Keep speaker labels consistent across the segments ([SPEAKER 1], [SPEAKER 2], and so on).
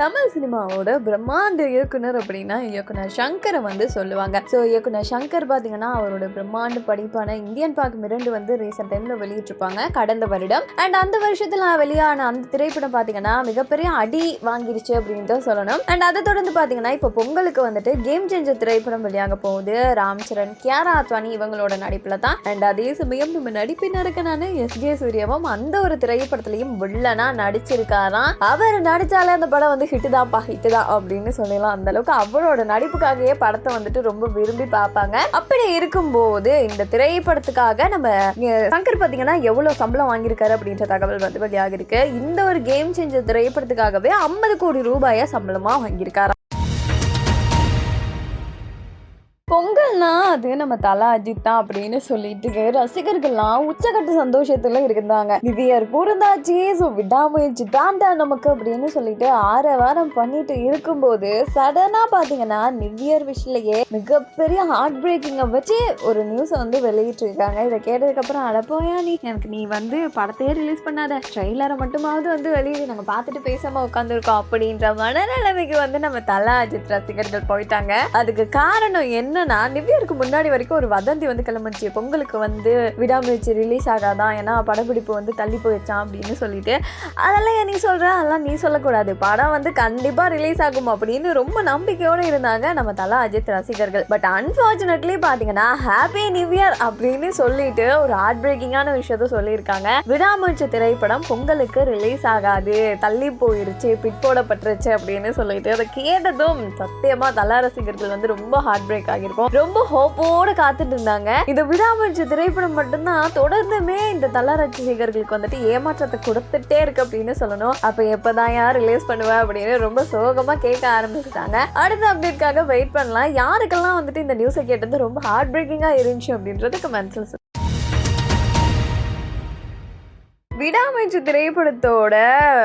[SPEAKER 1] தமிழ் சினிமாவோட பிரம்மாண்ட இயக்குனர் அப்படின்னா இயக்குனர் சங்கரை வந்து சொல்லுவாங்க. ஸோ இயக்குனர் சங்கர் பார்த்தீங்கன்னா அவரோட பிரம்மாண்ட படிப்பான இந்தியன் பார்க் மிரண்டு வந்து ரீசெண்ட் டைமில் வெளியிட்டிருப்பாங்க கடந்த வருடம். அண்ட் அந்த வருஷத்தில் வெளியான அந்த திரைப்படம் பார்த்தீங்கன்னா மிகப்பெரிய அடி வாங்கிருச்சு அப்படின்னு தான் சொல்லணும். அண்ட் அதை தொடர்ந்து பார்த்தீங்கன்னா இப்போ பொங்கலுக்கு வந்துட்டு கேம் சேஞ்சர் திரைப்படம் வெளியாக போகுது. ராம் சரண் கியாரா அத்வானி இவங்களோட நடிப்பில் தான். அண்ட் அதே சமயம் நம்ம நடிப்பினருக்கு நான் எஸ் ஜே சூர்யாவும் அந்த ஒரு திரைப்படத்துலையும் வில்லனா நடிச்சிருக்காராம். அவர் நடிச்சாலே அந்த படம் வந்து ஹிட்டு தான்ப்பா ஹிட்டு தான் அப்படின்னு சொல்லலாம் அந்த அளவுக்கு அவரோட நடிப்புக்காகவே படத்தை வந்துட்டு ரொம்ப விரும்பி பார்ப்பாங்க. அப்படி இருக்கும்போது இந்த திரைப்படத்துக்காக நம்ம சங்கர் பார்த்தீங்கன்னா எவ்வளோ சம்பளம் வாங்கியிருக்காரு அப்படின்ற தகவல் வந்து வெளியாக இருக்கு இந்த ஒரு கேம் சேஞ்சர் திரைப்படத்துக்காகவே ஐம்பது கோடி ரூபாயை சம்பளமா வாங்கியிருக்காரு? பொங்கல்னா அது நம்ம தலா அஜித் தான் அப்படின்னு சொல்லிட்டு ரசிகர்கள்லாம் உச்சகட்ட சந்தோஷத்துல இருந்தாங்க. நிதியர் பிறந்தாச்சு ஸோ விடாமுயற்சி தாண்டா நமக்கு அப்படின்னு சொல்லிட்டு ஆற வாரம் பண்ணிட்டு இருக்கும்போது சடனா பாத்தீங்கன்னா நிவியர் விஷயலையே மிகப்பெரிய ஹார்ட் பிரேக்கிங்கை வச்சு ஒரு நியூஸை வந்து வெளியிட்டு இருக்காங்க. இதை கேட்டதுக்கு அப்புறம் அழப்போயா நீ எனக்கு நீ வந்து படத்தையே ரிலீஸ் பண்ணாத. ட்ரெய்லரை மட்டுமாவது வந்து வெளியே நாங்கள் பார்த்துட்டு பேசாம உட்காந்துருக்கோம் அப்படின்ற மனநிலைமைக்கு வந்து நம்ம தலா அஜித் ரசிகர்கள் போயிட்டாங்க. அதுக்கு காரணம் என்ன என்னன்னா நிவ்யாருக்கு முன்னாடி வரைக்கும் ஒரு வதந்தி வந்து கிளம்பிச்சு பொங்கலுக்கு வந்து விடாமுயற்சி ரிலீஸ் ஆகாதான் ஏன்னா படப்பிடிப்பு வந்து தள்ளி போயிடுச்சான் அப்படின்னு சொல்லிட்டு. அதெல்லாம் ஏன் நீ சொல்ற? அதெல்லாம் நீ சொல்லக்கூடாது. படம் வந்து கண்டிப்பா ரிலீஸ் ஆகும் அப்படின்னு ரொம்ப நம்பிக்கையோட இருந்தாங்க நம்ம தலா அஜித் ரசிகர்கள். பட் அன்பார்ச்சுனேட்லி பாத்தீங்கன்னா ஹாப்பி நியூ இயர் அப்படின்னு சொல்லிட்டு ஒரு ஹார்ட் பிரேக்கிங்கான விஷயத்த சொல்லியிருக்காங்க. விடாமுயற்சி திரைப்படம் பொங்கலுக்கு ரிலீஸ் ஆகாது தள்ளி போயிருச்சு பிற்போடப்பட்டுருச்சு அப்படின்னு சொல்லிட்டு அதை கேட்டதும் சத்தியமா தலா ரசிகர்கள் வந்து ரொம்ப ஹார்ட் பிரேக் வாங்கியிருக்கோம் ரொம்ப ஹோப்போட காத்துட்டு இருந்தாங்க இந்த விடாமுயற்சி திரைப்படம் மட்டும்தான் தொடர்ந்துமே இந்த தல ரசிகர்களுக்கு வந்துட்டு ஏமாற்றத்தை கொடுத்துட்டே இருக்கு அப்படின்னு சொல்லணும். அப்ப எப்பதான் யார் ரிலீஸ் பண்ணுவ அப்படின்னு ரொம்ப சோகமா கேட்க ஆரம்பிச்சுட்டாங்க. அடுத்த அப்டேட்காக வெயிட் பண்ணலாம். யாருக்கெல்லாம் வந்துட்டு இந்த நியூஸை கேட்டது ரொம்ப ஹார்ட் பிரேக்கிங்கா இருந்துச்சு அப்படின்றது கமெண்ட்ஸ் விடாமுயற்சி திரைப்படத்தோட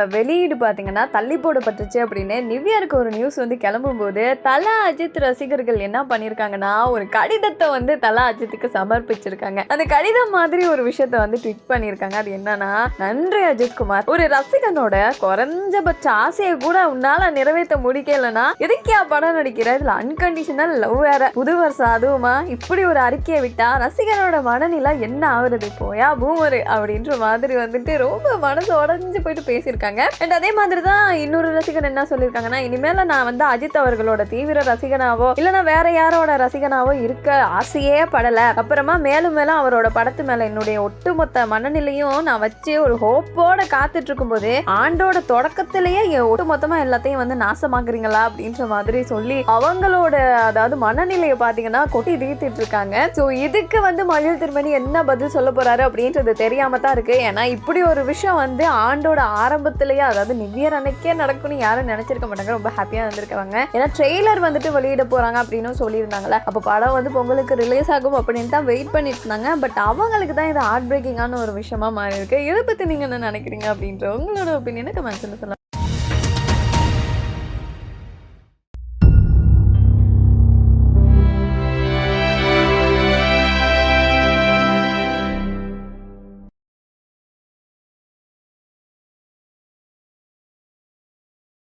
[SPEAKER 1] வெளியீடு பார்த்தீங்கன்னா தள்ளி போடப்பட்டுச்சு அப்படின்னு நிவ்யாருக்கு ஒரு நியூஸ் வந்து கிளம்பும்போது தலா அஜித் ரசிகர்கள் என்ன பண்ணியிருக்காங்கன்னா ஒரு கடிதத்தை வந்து தலா அஜித்துக்கு சமர்ப்பிச்சிருக்காங்க. அந்த கடிதம் மாதிரி ஒரு விஷயத்த வந்து ட்விட் பண்ணியிருக்காங்க. அது என்னன்னா நன்றி அஜித் குமார். ஒரு ரசிகனோட குறைஞ்சபட்ச ஆசையை கூட உன்னால நிறைவேற்ற முடிக்கலன்னா எதுக்கியா படம் நடிக்கிற? இதுல அன்கண்டிஷனல் லவ் வேற. புது வருஷம் அதுவுமா? இப்படி ஒரு அறிக்கையை விட்டா ரசிகனோட மனநிலை என்ன ஆகுறது? போயா பூமரு. அப்படின்ற மாதிரி வந்து வந்துட்டு ரொம்ப மனசு உடஞ்சு போயிட்டு பேசியிருக்காங்க. அண்ட் அதே மாதிரி தான் இன்னொரு ரசிகன் என்ன சொல்லியிருக்காங்கன்னா இனிமேல நான் வந்து அஜித் அவர்களோட தீவிர ரசிகனாவோ இல்லைன்னா வேற யாரோட ரசிகனாவோ இருக்க ஆசையே படல. அப்புறமா மேலும் மேலும் அவரோட படத்து மேல என்னுடைய ஒட்டுமொத்த மனநிலையும் நான் வச்சு ஒரு ஹோப்போட காத்துட்டு இருக்கும்போது ஆண்டோட தொடக்கத்திலேயே என் ஒட்டுமொத்தமா எல்லாத்தையும் வந்து நாசமாக்குறீங்களா அப்படின்ற மாதிரி சொல்லி அவங்களோட அதாவது மனநிலையை பார்த்தீங்கன்னா கொட்டி தீர்த்துட்டு இருக்காங்க ஸோ இதுக்கு வந்து மகிழ் திருமணி என்ன பதில் சொல்ல போறாரு அப்படின்றது தெரியாம தான் இருக்கு. ஏன்னா இப்படி ஒரு விஷயம் வந்து ஆண்டோட ஆரம்பத்திலேயே அதாவது நிவ்யர் அன்னைக்கே நடக்கும்னு யாரும் நினைச்சிருக்க மாட்டாங்க. ரொம்ப ஹாப்பியா வந்திருக்காங்க ஏன்னா ட்ரெய்லர் வந்துட்டு வெளியிட போறாங்க அப்படின்னு சொல்லியிருந்தாங்கல்ல. அப்போ படம் வந்து பொங்கலுக்கு ரிலீஸ் ஆகும் அப்படின்னு தான் வெயிட் பண்ணிட்டு இருந்தாங்க. பட் அவங்களுக்கு தான் இது ஹார்ட் பிரேக்கிங்கான ஒரு விஷயமா மாறி இருக்கு இதை பத்தி நீங்க என்ன நினைக்கிறீங்க அப்படின்ற உங்களோட ஒப்பீனியனை கமெண்ட்ஸ் சொல்லலாம்